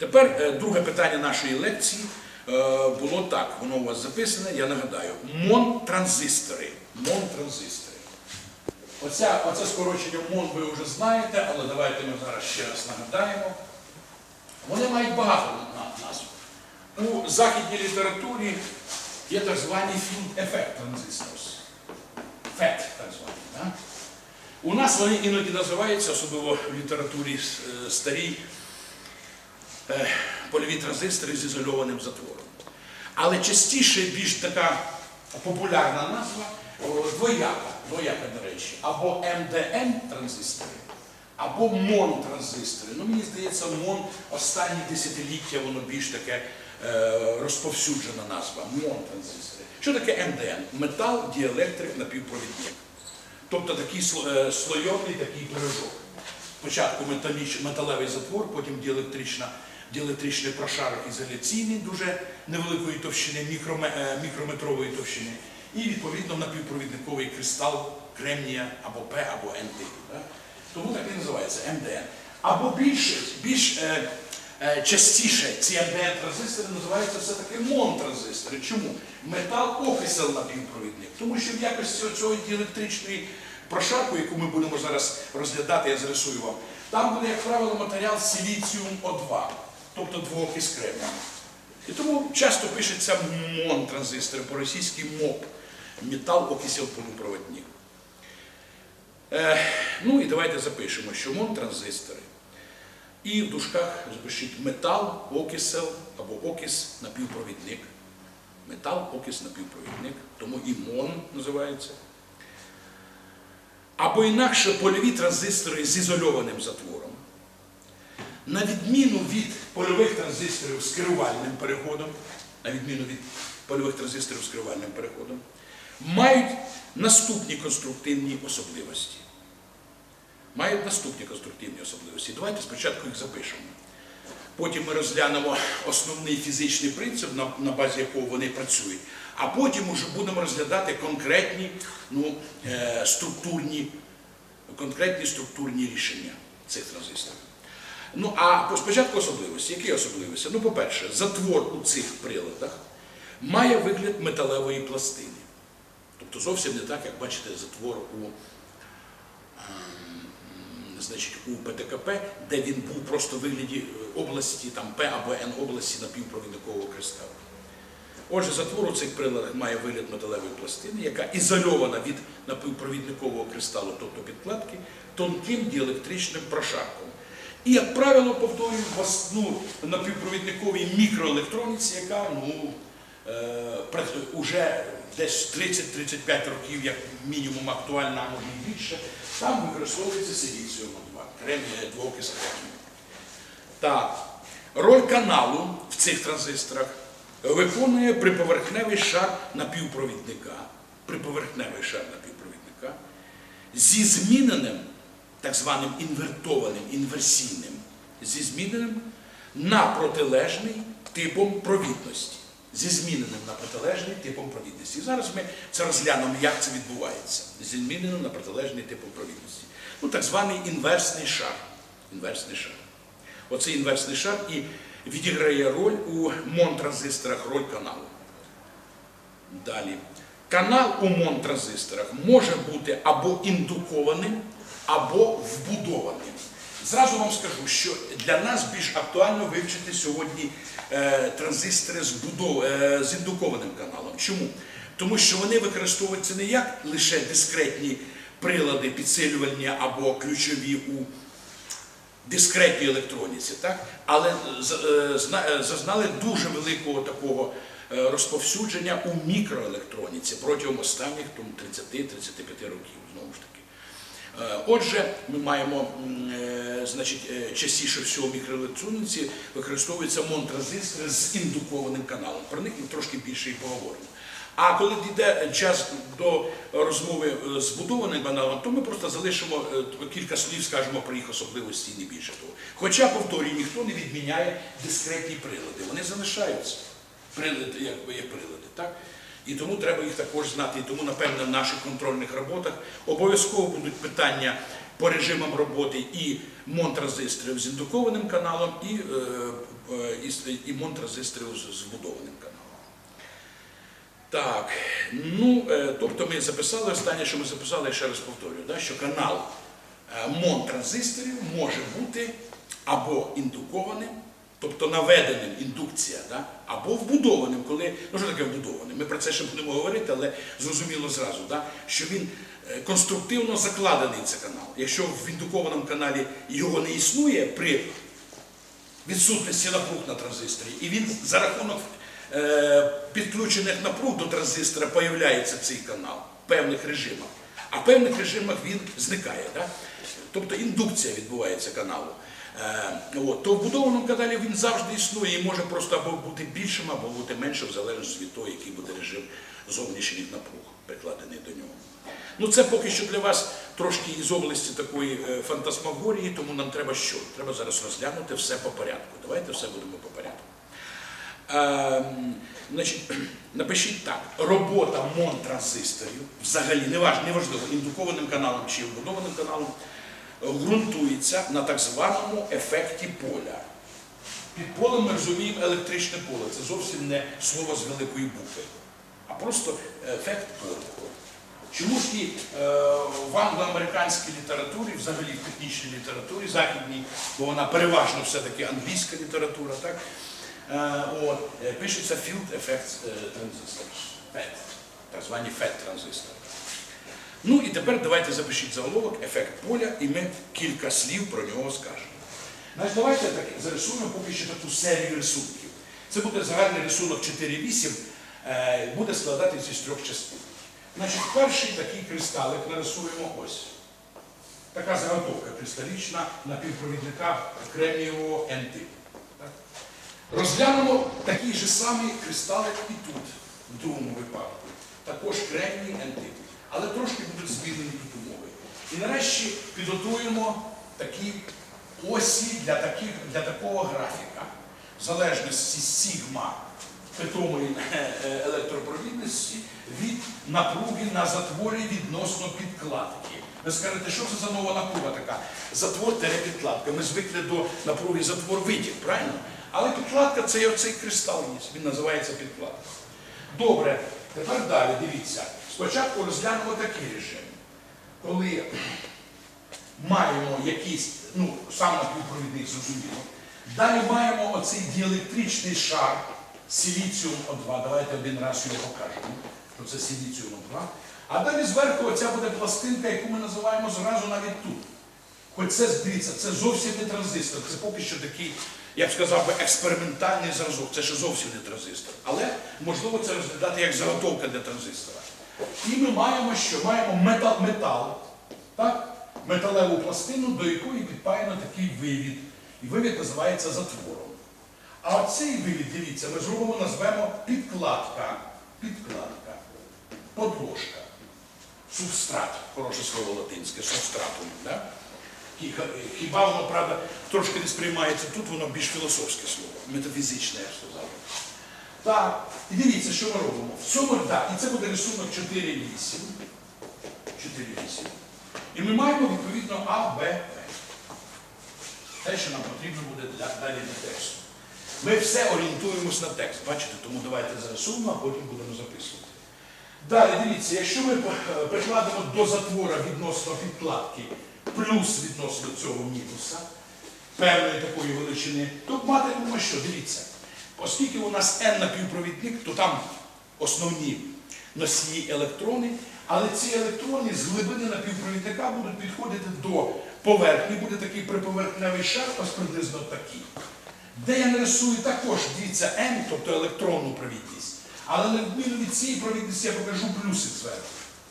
Тепер е, друге питання нашої лекції е, було так, воно у вас записане, я нагадаю. МОН-транзистори. МОН-транзистори. Оце скорочення МОН ви вже знаєте, але давайте ми зараз ще раз нагадаємо. Вони мають багато на- назв. У західній літературі є так field effect transistors. FET, так звані. Да? У нас вони іноді називаються, особливо в літературі е, старій, польові транзистори з ізольованим затвором. Але частіше більш така популярна назва двояка, двояка, до речі, або МДН транзистори, або МОН транзистори. Ну, мені здається, МОН останні десятиліття воно більш таке е, розповсюджена назва. МОН транзистори. Що таке МДН? Метал, діелектрик, напівпровідник. Тобто такий е, слойовий такий пирожок. Спочатку металевий затвор, потім діелектрична, діелектричний прошарок ізоляційний, дуже невеликої товщини, е, мікрометрової товщини, і відповідно напівпровідниковий кристал кремнія або П, або Н. Тому так і називається МДН. Або більше, більш е, е, частіше ці МДН транзистори називаються все-таки МОН-транзистори. Чому? Метал окисел напівпровідник. Тому що в якості цього діелектричної прошарку, яку ми будемо зараз розглядати, я зрисую вам, там буде, як правило, матеріал силіціум О2, тобто двоокис кремнію. І тому часто пишеться МОН-транзистори, по-російськи МОП, метал окисел полупроводник. Е, ну і давайте запишемо, що МОН-транзистори. І в дужках запишіть метал, окисел або окис напівпровідник. Метал, окис напівпровідник, тому і МОН називається. Або інакше польові транзистори з ізольованим затвором. На відміну від польових транзисторів з керувальним переходом, на відміну від польових транзисторів з керувальним переходом, мають наступні конструктивні особливості. Мають наступні конструктивні особливості. Давайте спочатку їх запишемо. Потім ми розглянемо основний фізичний принцип, на, базі якого вони працюють, а потім уже будемо розглядати конкретні, ну, е, структурні, конкретні структурні рішення цих транзисторів. Ну, а спочатку особливості. Які особливості? Ну, по-перше, затвор у цих приладах має вигляд металевої пластини. Тобто зовсім не так, як бачите, затвор у значить, у ПТКП, де він був просто в вигляді е, області, там П або Н області напівпровідникового кристалу. Отже, затвор у цих приладах має вигляд металевої пластини, яка ізольована від напівпровідникового кристалу, тобто підкладки, тонким діелектричним прошарком. І, як правило, повторюю, в ос- ну, напівпровідниковій мікроелектроніці, яка ну, е, працює десь 30-35 років, як мінімум актуальна, а може і більше, там використовується силіціум 2 кремнія, двоокис кремнію. Так, роль каналу в цих транзисторах виконує приповерхневий шар напівпровідника, приповерхневий шар напівпровідника зі зміненим, так званим інвертованим, інверсійним, зі зміненим на протилежний типом провідності. Зі зміненим на протилежний типом провідності. І зараз ми це розглянемо, як це відбувається. Зі зміненим на протилежний типом провідності. Ну, так званий інверсний шар. Інверсний шар. Оцей інверсний шар і відіграє роль у МОН-транзисторах, роль каналу. Далі. Канал у МОН-транзисторах може бути або індукованим, або вбудованим. Зразу вам скажу, що для нас більш актуально вивчити сьогодні е, транзистори з, будов... е, з індукованим каналом. Чому? Тому що вони використовуються не як лише дискретні прилади підсилювальні або ключові у дискретній електроніці, так? але е, е, зазнали дуже великого такого е, розповсюдження у мікроелектроніці протягом останніх 30-35 років, знову ж таки. Е, Отже, ми маємо е, значить, е, частіше всього в мікроелектроніці використовуються монтранзистори з індукованим каналом. Про них ми трошки більше і поговоримо. А коли дійде час до розмови з будованим каналом, то ми просто залишимо кілька слів, скажемо про їх особливості і не більше того. Хоча, повторюю, ніхто не відміняє дискретні прилади. Вони залишаються. Прилади, якби є прилади. Так? І тому треба їх також знати. І тому, напевно, в наших контрольних роботах обов'язково будуть питання по режимам роботи і монтранзисторів з індукованим каналом, і е, е, і, і мон транзисторів з вбудованим каналом. Так, ну, е, тобто ми записали останнє, що ми записали, я ще раз повторюю, да, що канал мон транзисторів може бути або індукованим, тобто наведеним індукція, да, або вбудованим, коли, ну що таке вбудованим? Ми про це ще будемо говорити, але зрозуміло зразу, да, що він е, конструктивно закладений цей канал. Якщо в індукованому каналі його не існує при відсутності напруг на транзисторі, і він за рахунок е, підключених напруг до транзистора появляється цей канал в певних режимах. А в певних режимах він зникає. Да? Тобто індукція відбувається каналу. Е, от, то в будованому каналі він завжди існує і може просто або бути більшим, або бути меншим, в залежності від того, який буде режим зовнішніх напруг прикладений до нього. Ну це поки що для вас трошки із області такої е, фантасмагорії, тому нам треба що? Треба зараз розглянути все по порядку. Давайте все будемо по порядку. Ем, значить, напишіть так: робота мон-транзисторів, взагалі неваж- неважливо, індукованим каналом чи вбудованим каналом, е, ґрунтується на так званому ефекті поля. Під полем ми розуміємо електричне поле. Це зовсім не слово з великої букви, а просто ефект поля. Чому ж і е, в англоамериканській літературі, взагалі в технічній літературі західній, бо вона переважно все-таки англійська література, так? Е, от, е, пишеться Field Effects е, Transistors, FET, так звані FET транзистори. Ну і тепер давайте запишіть заголовок ефект поля, і ми кілька слів про нього скажемо. Значить, давайте так зарисуємо поки що таку серію рисунків. Це буде загальний рисунок 4.8, е, буде складатися з трьох частин. Значить, перший такий кристалик нарисуємо ось. Така заготовка кристалічна напівпровідника кремнієвого N-типу. Розглянемо такий же самий кристалик і тут, в другому випадку. Також кремній N-типу. Але трошки будуть змінені умови. І нарешті підготуємо такі осі для, таких, для такого графіка. В залежності сігма питомої е, е, електропровідності від напруги на затворі відносно підкладки. Ви скажете, що це за нова напруга така? Затвор підкладка. Ми звикли до напруги затвор витік, правильно? Але підкладка це є оцей кристал він називається підкладка. Добре, тепер далі дивіться. Спочатку розглянемо такий режим. Коли маємо якийсь, ну, сам напівпровідник зрозуміло. Далі маємо оцей діелектричний шар силіціум О2. Давайте один раз його покажемо. що Це силіціум О2. А далі зверху оця буде пластинка, яку ми називаємо зразу навіть тут. Хоч це, дивіться, це зовсім не транзистор, це поки що такий, я б сказав би, експериментальний зразок. Це ще зовсім не транзистор. Але можливо це розглядати як заготовка для транзистора. І ми маємо що? Маємо метал, метал так? металеву пластину, до якої підпаяно такий вивід. І вивід називається затвором. А оцей вивід, дивіться, ми зробимо, назвемо підкладка. Підкладка. Подложка. Субстрат. Хороше слово латинське, субстратум. Да? Хіба воно, правда, трошки не сприймається тут, воно більш філософське слово, метафізичне, я сказав. Так, і дивіться, що ми робимо. В цьому, так, і це буде рисунок 4.8. 4.8. І ми маємо відповідно А, Б, В. Те, що нам потрібно буде для, далі для тексту. Ми все орієнтуємось на текст. Бачите, тому давайте зарисуємо, а потім будемо записувати. Далі, дивіться, якщо ми е, прикладемо до затвора відносно підкладки плюс відносно цього мінуса, певної такої величини, то матимемо що? Дивіться. Оскільки у нас N напівпровідник, то там основні носії електрони, але ці електрони з глибини напівпровідника будуть підходити до поверхні, буде такий приповерхневий шар, ось приблизно такий. Де я нарисую також, дивіться, N, тобто електронну провідність. Але на відміну від цієї провідності я покажу плюсик зверху.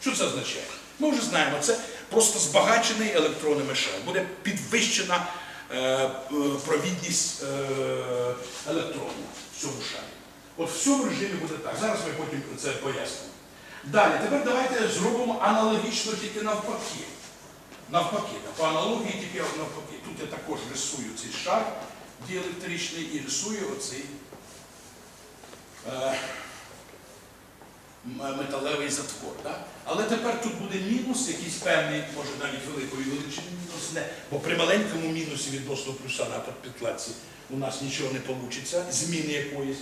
Що це означає? Ми вже знаємо, це просто збагачений електронами шар. Буде підвищена е, е, провідність е, електронів в цьому шарі. От в цьому режимі буде так. Зараз ми потім це пояснимо. Далі, тепер давайте зробимо аналогічно тільки навпаки. Навпаки, по аналогії тільки навпаки. Тут я також рисую цей шар діелектричний і рисую оцей. Металевий затвор. Да? Але тепер тут буде мінус, якийсь певний, може навіть великої величини мінус, не, бо при маленькому мінусі відносно плюса на підкладці у нас нічого не вийде, зміни якоїсь.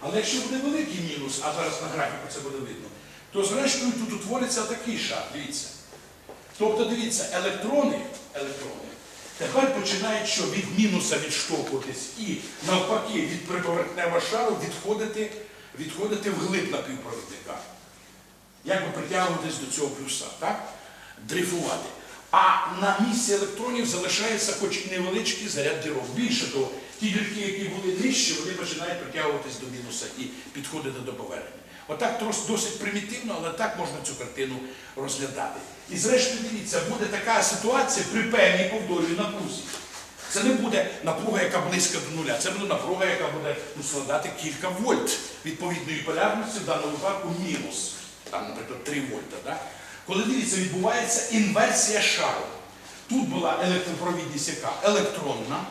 Але якщо буде великий мінус, а зараз на графіку це буде видно, то зрештою тут утвориться такий шар, дивіться. Тобто, дивіться, електрони, електрони тепер починають що від мінуса відштовхуватись і навпаки від приповерхневого шару відходити, відходити вглиб напівпровідника. Як би притягуватись до цього плюса, так? Дрейфувати. А на місці електронів залишається хоч і невеличкий заряд дірок. Більше того, ті дірки, які були нижче, вони починають притягуватись до мінуса і підходити до поверхні. Отак трос- досить примітивно, але так можна цю картину розглядати. І зрештою, дивіться, буде така ситуація при певній повторюю напрузі. Це не буде напруга, яка близька до нуля. Це буде напруга, яка буде ну, складати кілька вольт відповідної полярності, в даному випадку мінус. Там, наприклад, 3 вольта. Да? Коли дивіться, відбувається інверсія шару. Тут була електропровідність, яка електронна,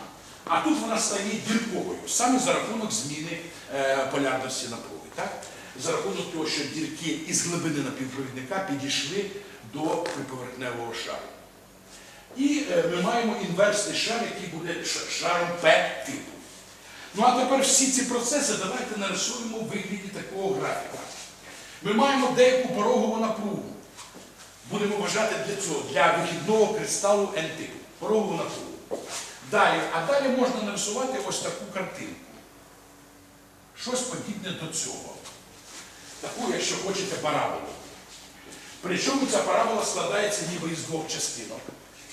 а тут вона стає дірковою, саме за рахунок зміни е, полярності напруги. Так? За рахунок того, що дірки із глибини напівпровідника підійшли до приповерхневого шару. І е, ми маємо інверсний шар, який буде шаром П-типу. Ну а тепер всі ці процеси давайте нарисуємо в вигляді такого графіка. Ми маємо деяку порогову напругу. Будемо вважати для цього, для вихідного кристалу N-типу. Порогову напругу. Далі, а далі можна нарисувати ось таку картинку. Щось подібне до цього. Таку, якщо хочете, параболу. Причому ця парабола складається ніби із двох частинок.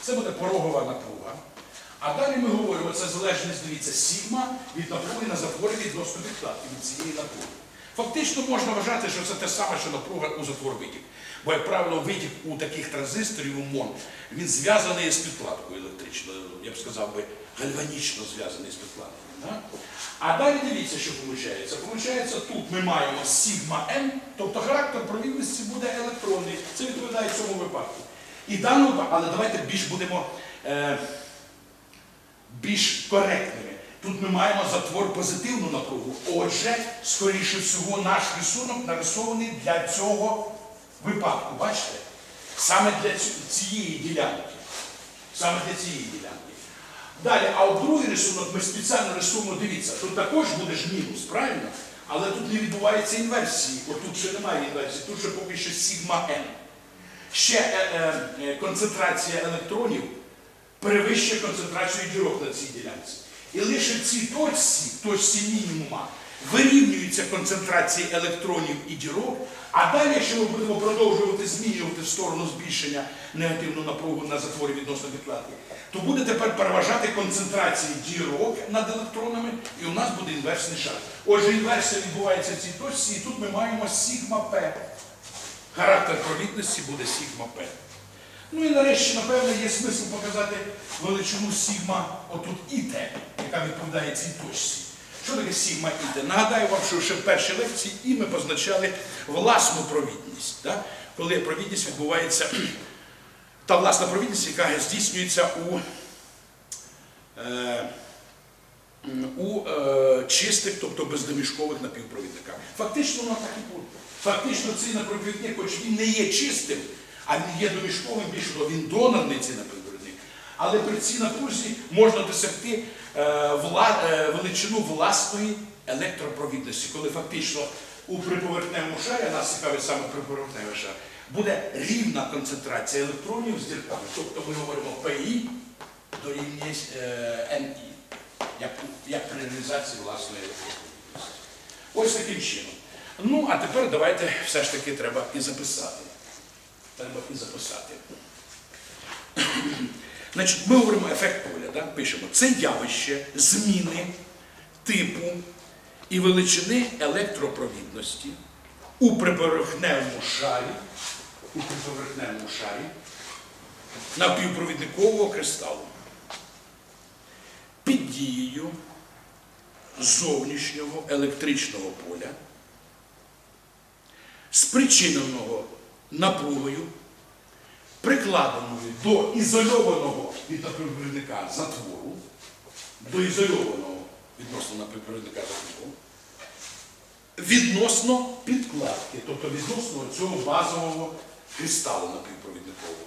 Це буде порогова напруга. А далі ми говоримо, це залежність, дивіться, сігма від напруги на затворі відносно відкладки від цієї напруги. Фактично можна вважати, що це те саме, що напруга у затвор витік. Бо, як правило, витік у таких транзисторів у МОН, він зв'язаний з підкладкою електричною, я б сказав би, гальванічно зв'язаний з підкладкою. Да? А далі дивіться, що виходить. Получається, тут ми маємо сігма М, тобто характер провідності буде електронний. Це відповідає цьому випадку. І випадку- але давайте більш будемо е, більш коректними. Тут ми маємо затвор позитивну напругу. Отже, скоріше всього, наш рисунок нарисований для цього випадку. Бачите? Саме для цієї ділянки. Саме для цієї ділянки. Далі, а от другий рисунок ми спеціально рисуємо, дивіться, тут також буде ж мінус, правильно? Але тут не відбувається інверсії. Отут ще немає інверсії, тут ще поки що сігма N. Ще е, е, е, концентрація електронів перевищує концентрацію дірок на цій ділянці. І лише в цій точці, точці мінімума, вирівнюється концентрація електронів і дірок, а далі, якщо ми будемо продовжувати змінювати в сторону збільшення негативну напругу на затворі відносно відкладки, то буде тепер переважати концентрація дірок над електронами, і у нас буде інверсний шар. Отже, інверсія відбувається в цій точці, і тут ми маємо сігма П. Характер провідності буде сігма П. Ну і нарешті, напевно, є смисл показати величину сігма отут ІТ, яка відповідає цій точці. Що таке сігма ІТ? Нагадаю вам, що ще в першій лекції і ми позначали власну провідність. Да? Коли провідність відбувається, та власна провідність, яка здійснюється у, е, у е, чистих, тобто бездомішкових напівпровідниках. Фактично воно так і буде. Фактично цей напівпровідник, хоч він не є чистим, а він є домішковим, більше того, він донорний цей напівпровідник. Але при цій напрузі можна досягти е, е, величину власної електропровідності, коли фактично у приповерхневому шарі, нас цікавить саме приповерхневий шар, буде рівна концентрація електронів з дірками. Тобто ми говоримо ПІ дорівнює е, НІ, як при реалізації власної електропровідності. Ось таким чином. Ну, а тепер давайте все ж таки треба і записати. Треба і записати. Значить, ми говоримо ефект поля, пишемо. Це явище зміни типу і величини електропровідності у приповерхневому шарі, у приповерхневому шарі напівпровідникового кристалу. Під дією зовнішнього електричного поля, спричиненого напругою, прикладеною до ізольованого від напівпровідника затвору, до ізольованого відносно напівпровідника затвору, відносно підкладки, тобто відносно цього базового кристалу напівпровідникового.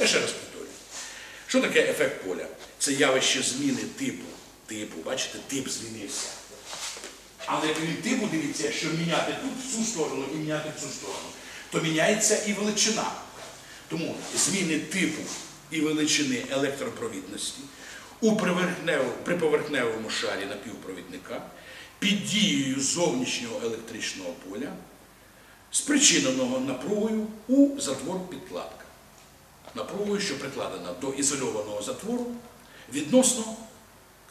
Я ще раз повторюю. Що таке ефект поля? Це явище зміни типу. Типу, бачите, тип змінився. Але крім типу, дивіться, якщо міняти тут цю сторону і міняти цю сторону, то міняється і величина. Тому зміни типу і величини електропровідності у приповерхневому шарі напівпровідника під дією зовнішнього електричного поля, спричиненого напругою у затвор підкладка. Напругою, що прикладена до ізольованого затвору відносно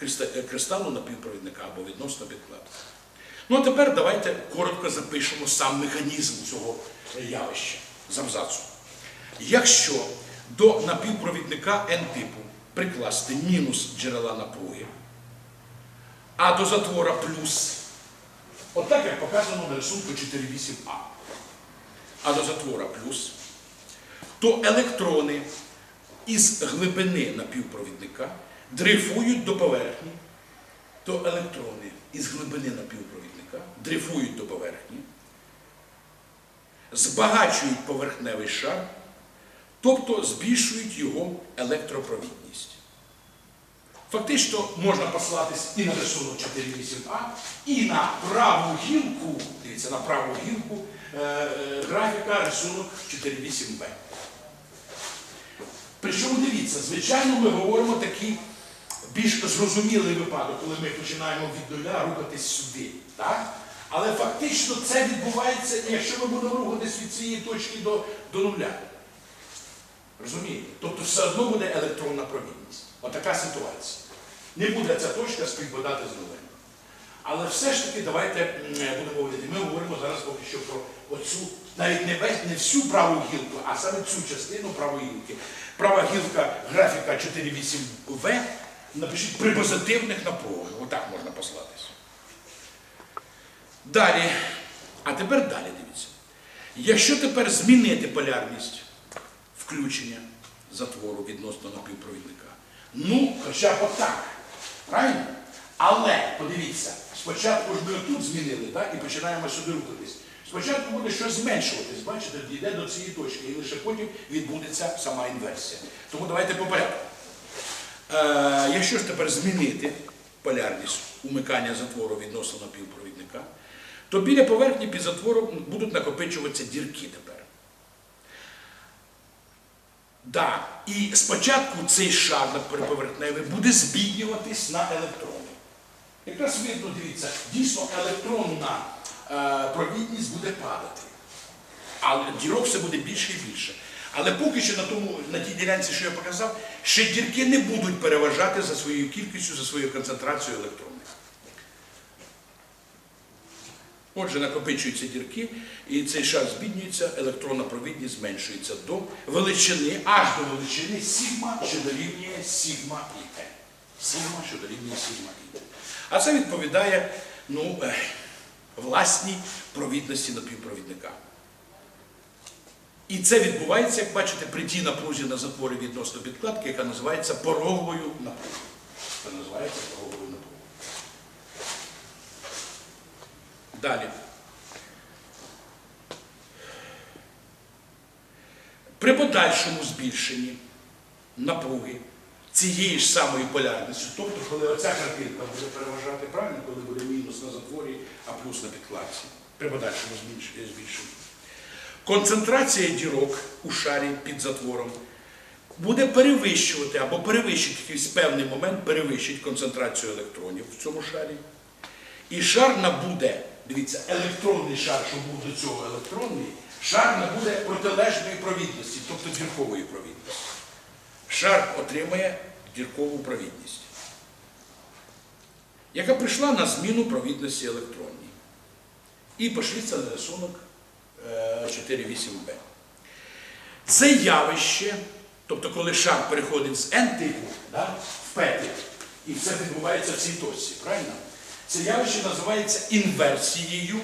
е, кристалу напівпровідника або відносно підкладки. Ну а тепер давайте коротко запишемо сам механізм цього явища з абзацу. Якщо до напівпровідника N-типу прикласти мінус джерела напруги, а до затвора плюс, отак як показано на рисунку 4.8а, а до затвора плюс, то електрони із глибини напівпровідника дрейфують до поверхні, то електрони із глибини напівпровідника дрейфують до поверхні, збагачують поверхневий шар, тобто збільшують його електропровідність. Фактично можна послатись і на рисунок 4.8а, і на праву гілку, дивіться, на праву гілку е, е, графіка рисунок 4.8b. Причому дивіться, звичайно, ми говоримо такий більш зрозумілий випадок, коли ми починаємо від нуля рухатись сюди. Так? Але фактично це відбувається, якщо ми будемо рухатись від цієї точки до, до нуля. Розумієте? Тобто все одно буде електронна провідність. Отака ситуація. Не буде ця точка співпадати з нулем. Але все ж таки давайте будемо говорити. Ми говоримо зараз поки що про оцю, навіть не весь, не всю праву гілку, а саме цю частину правої гілки. Права гілка графіка 4.8В, напишіть при позитивних напругах. Отак можна послатись. Далі. А тепер далі дивіться. Якщо тепер змінити полярність включення затвору відносно напівпровідника, ну, хоча б отак. Правильно? Але подивіться, спочатку ж ми тут змінили, так, і починаємо сюди рухатись. Спочатку буде щось зменшуватись, бачите, дійде до цієї точки, і лише потім відбудеться сама інверсія. Тому давайте по порядку. Е, якщо ж тепер змінити полярність умикання затвору відносно напівпровідника, то біля поверхні під затвором будуть накопичуватися дірки тепер. Да. І спочатку цей шар приповерхневий буде збіднюватись на електрони. Якраз видно, дивіться, дійсно електронна е, провідність буде падати. Але дірок все буде більше і більше. Але поки що на, тому, на тій ділянці, що я показав, ще дірки не будуть переважати за своєю кількістю, за своєю концентрацією електронів. Отже, накопичуються дірки, і цей шар збіднюється, електронна провідність зменшується до величини, аж до величини сігма, що дорівнює сігма і Е. Сігма, що дорівнює сігма і Е. А це відповідає ну, е, власній провідності напівпровідника. І це відбувається, як бачите, при тій напрузі на затворі відносно підкладки, яка називається пороговою напругою. Це називається пороговою напругою. Далі. При подальшому збільшенні напруги цієї ж самої полярності, тобто, коли оця картинка буде переважати правильно, коли буде мінус на затворі, а плюс на підкладці, при подальшому збільшенні. Концентрація дірок у шарі під затвором буде перевищувати або перевищить якийсь певний момент перевищить концентрацію електронів в цьому шарі. І шар набуде, дивіться, електронний шар, що був до цього електронний, шар набуде протилежної провідності, тобто діркової провідності. Шар отримає діркову провідність, яка прийшла на зміну провідності електронній. І пошліться на рисунок 4.8b. Це явище, тобто коли шар переходить з N-типу да, в P-тип, і це відбувається в цій точці, правильно? Це явище називається інверсією,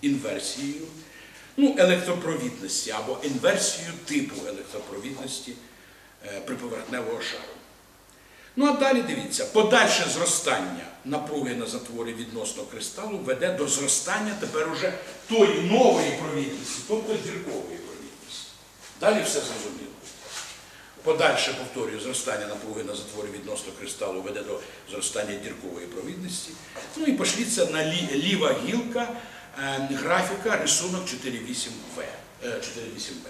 інверсією ну, електропровідності або інверсією типу електропровідності е, приповерхневого шару. Ну а далі дивіться, подальше зростання напруги на затворі відносно кристалу веде до зростання тепер уже тої нової провідності, тобто зіркової провідності. Далі все зрозуміло. Подальше, повторюю, зростання напруги на затворі відносно кристалу веде до зростання діркової провідності. Ну і пошліться на лі- ліва гілка е, графіка рисунок 48В. е, 48Б.